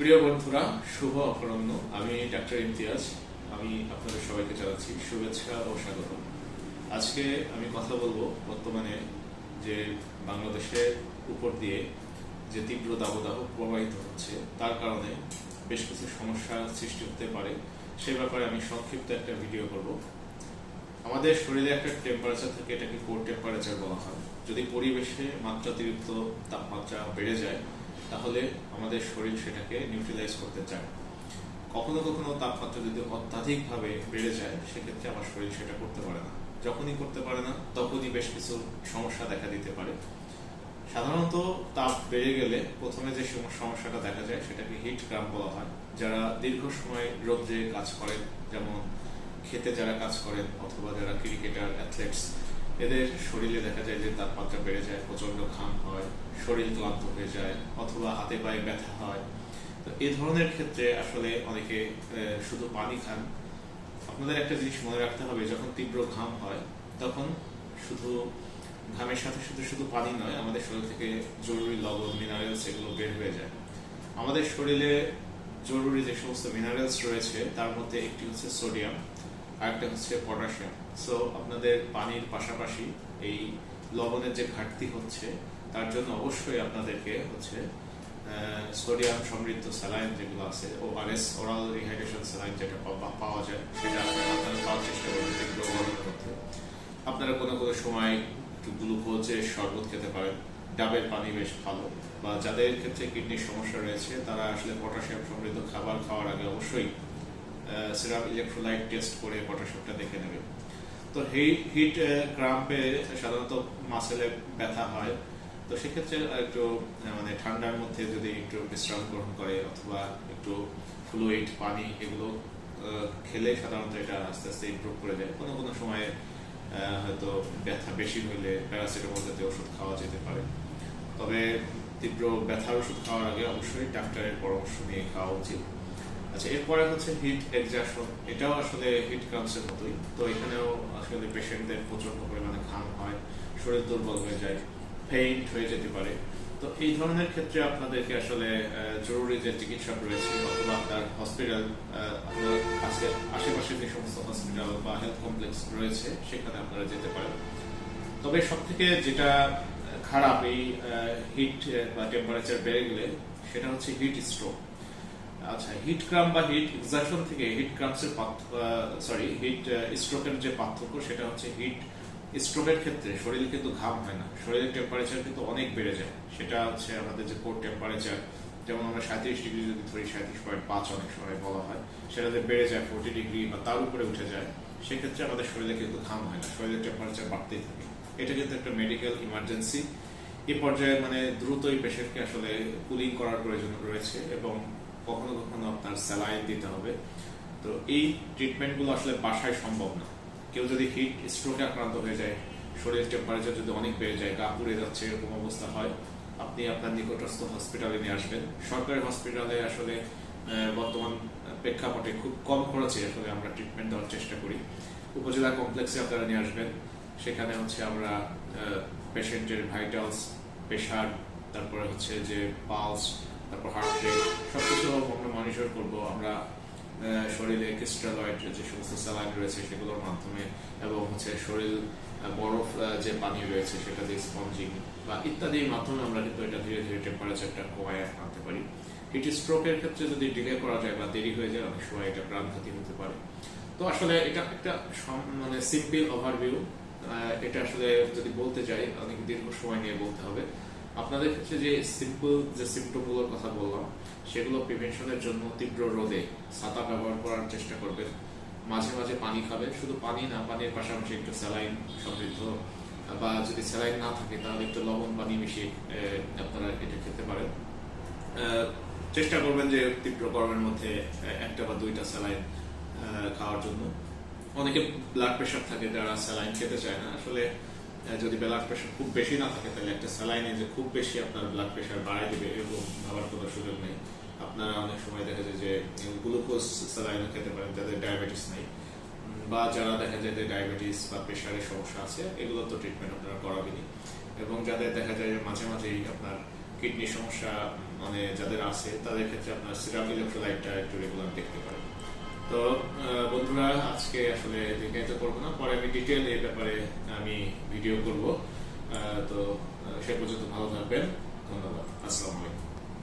প্রিয় বন্ধুরা, শুভ অপরাহ্ন। আমি ডাক্তার ইমতিয়াজ। আমি আপনাদের সবাইকে জানাচ্ছি শুভেচ্ছা ও স্বাগত আজকে আমি কথা বলব বর্তমানে যে বাংলাদেশের উপর দিয়ে যে তীব্র দাবদাহ প্রবাহিত হচ্ছে, তার কারণে বেশ কিছু সমস্যা সৃষ্টি হতে পারে। সে ব্যাপারে আমি সংক্ষিপ্ত একটা ভিডিও করব। আমাদের শরীরে একটা টেম্পারেচার থাকে, এটাকে কোর টেম্পারেচার বলা হয়। যদি পরিবেশে মাত্রাতিরিক্ত তাপমাত্রা বেড়ে যায় তাহলে আমাদের শরীর সেটাকে নিউট্রিলাইজ করতে চায়। কখনো কখনো তাপমাত্রা যদি অত্যাধিকভাবে বেড়ে যায়, সেক্ষেত্রে আমার শরীর সেটা করতে পারে না। যখনই করতে পারে না, তখনই বেশ কিছু সমস্যা দেখা দিতে পারে। সাধারণত তাপ বেড়ে গেলে প্রথমে যে সমস্যাটা দেখা যায়, সেটাকে হিট ক্রাম বলা হয়। যারা দীর্ঘ সময় রোদ্রে কাজ করেন, যেমন খেতে যারা কাজ করেন, অথবা যারা ক্রিকেটার অ্যাথলেটস এদের শরীরে দেখা যায় যে তাপমাত্রা বেড়ে যায় প্রচণ্ড ঘাম হয়, শরীর ক্লান্ত হয়ে যায় অথবা হাতে পায়ে ব্যথা হয়। তো এই ধরনের ক্ষেত্রে আসলে অনেকে শুধু পানি খান। আপনাদের একটা জিনিস মনে রাখতে হবে, যখন তীব্র ঘাম হয়, তখন শুধু ঘামের সাথে সাথে শুধু পানি নয়, আমাদের শরীর থেকে জরুরি লবণ মিনারেলস এগুলো বের হয়ে যায়। আমাদের শরীরে জরুরি যে সমস্ত মিনারেলস রয়েছে, তার মধ্যে একটি হচ্ছে সোডিয়াম আর একটা হচ্ছে পটাশিয়াম। সো আপনাদের পানির পাশাপাশি এই লবণের যে ঘাটতি হচ্ছে, তার জন্য অবশ্যই আপনাদেরকে হচ্ছে সোডিয়াম সমৃদ্ধ স্যালাইন যেগুলো আছে, O R S oral rehydration saline যেটা পাওয়া যায়, সেটা আপনারা পাওয়ার চেষ্টা করবেন তীব্র গরমের মধ্যে আপনারা কোনো কোনো সময় একটু গ্লুকোজের শরবত খেতে পারেন, ডাবের পানি বেশ ভালো, বা যাদের ক্ষেত্রে কিডনির সমস্যা রয়েছে, তারা আসলে পটাশিয়াম সমৃদ্ধ খাবার খাওয়ার আগে অবশ্যই সিরাম ইলেকট্রোলাইট টেস্ট করে পটাশিয়ামটা দেখে নেবে। তো হিট হিট ক্রাম্পে সাধারণত মাসেলে ব্যথা হয়। তো সেক্ষেত্রে একটু মানে ঠান্ডার মধ্যে যদি একটু বিশ্রাম গ্রহণ করে অথবা একটু ফ্লুইড পানি এগুলো খেলে সাধারণত এটা আস্তে আস্তে ইমপ্রুভ করে যায় কোনো কোনো সময়ে হয়তো ব্যথা বেশি হইলে প্যারাসিটামল জাতীয় ওষুধ খাওয়া যেতে পারে। তবে তীব্র ব্যথার ওষুধ খাওয়ার আগে অবশ্যই ডাক্তারের পরামর্শ নিয়ে খাওয়া উচিত। আচ্ছা এরপরে হচ্ছে হিট এক্সাশন এটাও আসলে হিট ক্রামসের মতোই। তো এখানেও আসলে পেশেন্টদের প্রচণ্ড পরিমাণে ঘাম হয়, শরীর দুর্বল হয়ে যায় ফেইন্ট হয়ে যেতে পারে। তো এই ধরনের ক্ষেত্রে আপনাদেরকে আসলে জরুরি যে চিকিৎসক রয়েছে অথবা আপনার হসপিটাল আপনার আশেপাশে যে সমস্ত হসপিটাল বা হেলথ কমপ্লেক্স রয়েছে, সেখানে আপনারা যেতে পারেন। তবে সব থেকে যেটা খারাপ এই হিট বা টেম্পারেচার বেড়ে গেলে, সেটা হচ্ছে হিট স্ট্রোক আচ্ছা হিট ক্রাম বা হিট এক্সাশন থেকে হিট ক্রামসের সরি হিট স্ট্রোকের যে পার্থক্য সেটা হচ্ছে হিট স্ট্রোকের ক্ষেত্রে শরীরে কিন্তু ঘাম হয় না। শরীরের টেম্পারেচার কিন্তু অনেক বেড়ে যায়। সেটা হচ্ছে আমাদের যে কোর টেম্পারেচার যেমন আমরা সাঁত্রিশ ডিগ্রি যদি ধরি, সাঁত্রিশ পয়েন্ট পাঁচ অনেক সময় বলা হয় সেটা যদি বেড়ে যায় ফোর্টি ডিগ্রি বা তার উপরে উঠে যায়। সেক্ষেত্রে আমাদের শরীরে কিন্তু ঘাম হয় না, শরীরের টেম্পারেচার বাড়তেই থাকে। এটা কিন্তু একটা মেডিকেল ইমার্জেন্সি এই পর্যায়ে মানে দ্রুতই পেশেন্টকে আসলে কুলিং করার প্রয়োজন রয়েছে এবং কখনো কখনো আপনার স্যালাইন দিতে হবে। তো এই ট্রিটমেন্টগুলো আসলে বাসায় সম্ভব না। কেউ যদি হিট স্ট্রোকে আক্রান্ত হয়ে যায়, শরীরের টেম্পারেচার যদি অনেক বেড়ে যায়, গা পুড়ে যাচ্ছে, এরকম অবস্থা হয়, আপনি আপনার নিকটস্থ হসপিটালে নিয়ে আসবেন। সরকারি হসপিটালে আসলে বর্তমান প্রেক্ষাপটে খুব কম খরচে আসলে আমরা ট্রিটমেন্ট দেওয়ার চেষ্টা করি। উপজেলা কমপ্লেক্সে আপনারা নিয়ে আসবেন। সেখানে হচ্ছে আমরা পেশেন্টের ভাইটালস প্রেশার তারপরে হচ্ছে যে পালস শরীরে ক্রিস্টালয়েড যে সমস্ত স্যালাইন রয়েছে সেগুলোর মাধ্যমে এবং হচ্ছে শরীর বরফ যে পানি রয়েছে সেটা দিয়ে স্পঞ্জিং বা ইত্যাদির মাধ্যমে আমরা কিন্তু এটা ধীরে ধীরে টেম্পারেচারটা কমায় আনতে পারি। হিট স্ট্রোকের ক্ষেত্রে যদি ডিলে করা যায় বা দেরি হয়ে যায়, অনেক সময় এটা প্রাণঘাতী হতে পারে। তো আসলে এটা একটা মানে সিম্পল ওভারভিউ এটা আসলে যদি বলতে যাই, অনেক দীর্ঘ সময় নিয়ে বলতে হবে। আপনাদের ক্ষেত্রে যে সিম্পল যে সিমটমগুলোর কথা বললাম, সেগুলো প্রিভেনশনের জন্য তীব্র রোদে ছাতা ব্যবহার করার চেষ্টা করবেন। মাঝে মাঝে পানি খাবেন, শুধু পানি না, পানির পাশাপাশি একটু স্যালাইন সমৃদ্ধ, বা যদি স্যালাইন না থাকে, তাহলে একটু লবণ পানি মিশিয়ে আপনারা এটা খেতে পারেন। চেষ্টা করবেন যে তীব্র গরমের মধ্যে একটা বা দুইটা স্যালাইন খাওয়ার জন্য। অনেকে ব্লাড প্রেশার থাকে, যারা স্যালাইন খেতে চায় না। আসলে যদি ব্লাড প্রেশার খুব বেশি না থাকে, তাহলে একটা স্যালাইনে যে খুব বেশি আপনার ব্লাড প্রেশার বাড়ায় দেবে এরকম ভাবার কোনো সুযোগ নেই। আপনারা অনেক সময় দেখা যায় যে গ্লুকোজ স্যালাইনও খেতে পারেন, যাদের ডায়াবেটিস নেই। বা যারা দেখা যায় যে ডায়াবেটিস বা প্রেশারের সমস্যা আছে, এগুলো তো ট্রিটমেন্ট আপনারা করাবেনই। এবং যাদের দেখা যায় যে মাঝে মাঝেই আপনার কিডনি সমস্যা মানে যাদের আছে, তাদের ক্ষেত্রে আপনার সিরাম ইলেকট্রোলাইটটা একটু রেগুলার দেখতে পারেন। তো বন্ধুরা, আজকে আসলে দীর্ঘায়িত করব না। পরে আমি ডিটেল এর ব্যাপারে আমি ভিডিও করব। তো সে পর্যন্ত ভালো থাকবেন। ধন্যবাদ। আসসালামু আলাইকুম।